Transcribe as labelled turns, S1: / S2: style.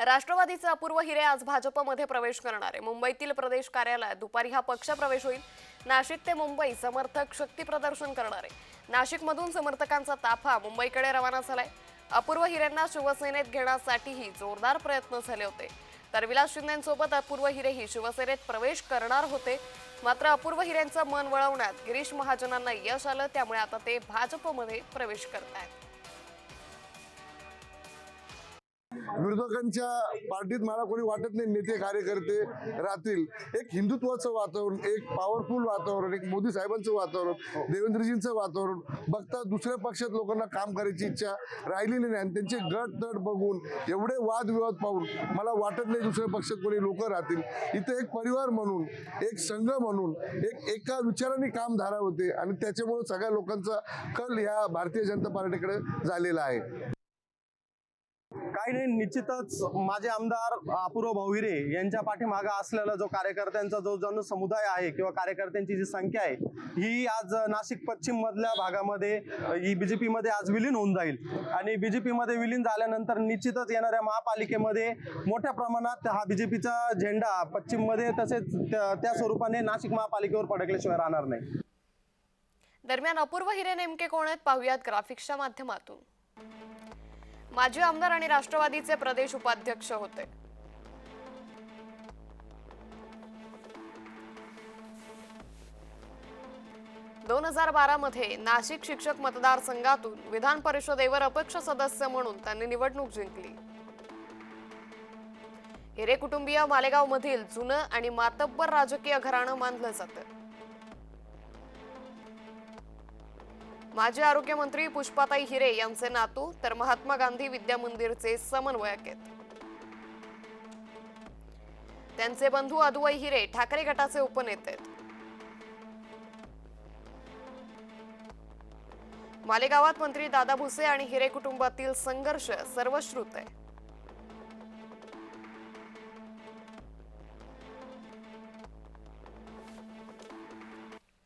S1: राष्ट्रवादीचे अपूर्व हिरे आज भाजपमध्ये प्रवेश करणार आहे. मुंबईतील प्रदेश कार्यालयात दुपारी हा पक्ष प्रवेश होईल. नाशिक ते मुंबई समर्थक शक्ती प्रदर्शन करणार आहे. नाशिकमधून समर्थकांचा ताफा मुंबईकडे रवाना झालाय. अपूर्व हिरेंना शिवसेनेत घेण्यासाठीही जोरदार प्रयत्न झाले होते. तर विलास शिंदेसोबत अपूर्व हिरेही शिवसेनेत प्रवेश करणार होते. मात्र अपूर्व हिरेंचं मन वळवण्यात गिरीश महाजनांना यश आलं त्यामुळे आता ते भाजपमध्ये प्रवेश करत आहेत
S2: विरोधकांच्या पार्टीत मला कोणी वाटत नाही नेते कार्यकर्ते राहतील. एक हिंदुत्वाचं वातावरण एक पॉवरफुल वातावरण एक मोदी साहेबांचं वातावरण देवेंद्रजींचं वातावरण. बघता दुसऱ्या पक्षात लोकांना काम करायची इच्छा राहिलेली नाही आणि त्यांचे गट तट बघून एवढे वादविवाद पाहून मला वाटत नाही दुसऱ्या पक्षात कोणी लोक राहतील. इथे एक परिवार म्हणून एक संघ म्हणून एक एका विचाराने काम धारा होते आणि त्याच्यामुळे सगळ्या लोकांचा कल ह्या भारतीय जनता पार्टीकडे झालेला आहे.
S3: काही नाही निश्चितच माझे आमदार अपूर्व भाऊहिरे यांच्या पाठीमागा असलेला जो कार्यकर्त्यांचा जो जनसमुदाय आहे किंवा कार्यकर्त्यांची जी संख्या आहे ही आज नाशिक पश्चिम मधल्या भागामध्ये ही बीजेपीमध्ये आज विलीन होऊन जाईल. आणि बीजेपी मध्ये विलीन झाल्यानंतर निश्चितच येणाऱ्या महापालिकेमध्ये मोठ्या प्रमाणात हा बीजेपीचा झेंडा पश्चिममध्ये तसेच त्या त्या स्वरूपाने नाशिक महापालिकेवर फडकल्याशिवाय राहणार नाही.
S1: दरम्यान अपूर्व हिरे नेमके कोण आहेत? पाहुयात ग्राफिक्सच्या माध्यमातून. माजी आमदार आणि राष्ट्रवादीचे प्रदेश उपाध्यक्ष होते. दोन हजार बारा मध्ये नाशिक शिक्षक मतदारसंघातून विधान परिषदेवर अपक्ष सदस्य म्हणून त्यांनी निवडणूक जिंकली. हिरे कुटुंबीय मालेगाव मधील जुनं आणि मातब्बर राजकीय घराणं मानलं जातं. माजी आरोग्यमंत्री पुष्पाताई हिरे यांचे नातू तर महात्मा गांधी विद्या मंदिरचे समन्वयक आहेत. त्यांचे बंधू अदुवई हिरे ठाकरे गटाचे उपनेते आहेत. मालेगावात मंत्री दादा भुसे आणि हिरे कुटुंबातील संघर्ष सर्वश्रुत आहे.